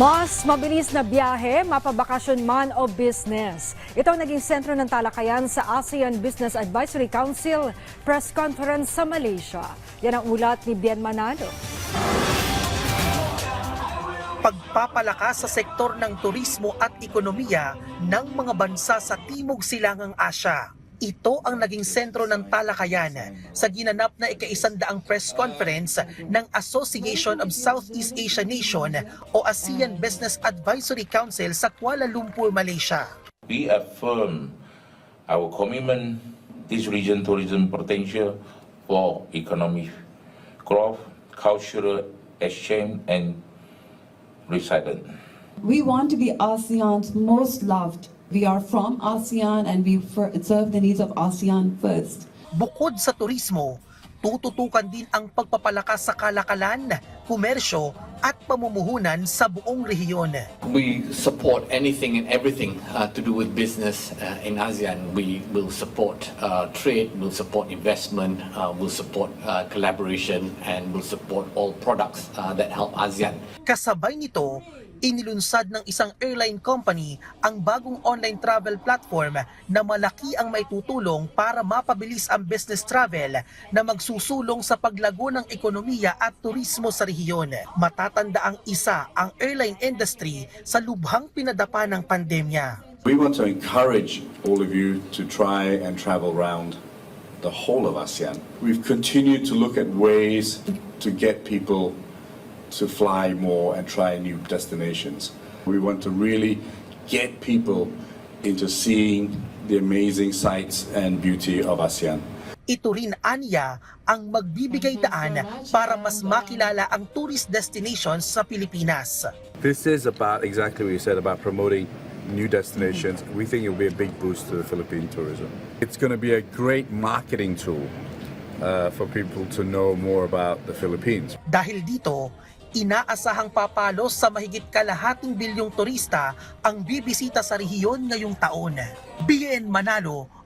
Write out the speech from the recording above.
Mas mabilis na biyahe, mapabakasyon man o business. Ito ang naging sentro ng talakayan sa ASEAN Business Advisory Council press conference sa Malaysia. Yan ang ulat ni Bien Manalo. pagpapalakas sa sektor ng turismo at ekonomiya ng mga bansa sa Timog Silangang Asya. Ito ang naging sentro ng talakayan sa ginanap na ikaisandaang press conference ng Association of Southeast Asia Nation o ASEAN Business Advisory Council sa Kuala Lumpur, Malaysia. We affirm our commitment this region tourism potential for economic growth, cultural exchange, and resilience. We want to be ASEAN's most loved. We are from ASEAN and we serve the needs of ASEAN first. Bukod sa turismo, tututukan din ang pagpapalakas sa kalakalan, komersyo at pamumuhunan sa buong rehiyon. We support anything and everything uh, to do with business uh, in ASEAN. We will support uh, trade, we'll support investment, uh, we'll support uh, collaboration, and we'll support all products uh, that help ASEAN. Kasabay nito, inilunsad ng isang airline company ang bagong online travel platform na malaki ang maitutulong para mapabilis ang business travel na magsusulong sa paglago ng ekonomiya at turismo sa rehiyon. Matatanda ang isa ang airline industry sa lubhang pinadapa ng pandemya. We want to encourage all of you to try and travel around the whole of ASEAN. We've continued to look at ways to get people to fly more and try new destinations. We want to really get people into seeing the amazing sights and beauty of ASEAN. Ito rin anya ang magbibigay daan para mas makilala ang tourist destinations sa Pilipinas. This is about exactly what you said about promoting new destinations. We think it will be a big boost to the Philippine tourism. It's going to be a great marketing tool uh, for people to know more about the Philippines. Dahil dito, inaasahang papalo sa mahigit kalahating bilyong turista ang bibisita sa rehiyon ngayong taon. BN Manalo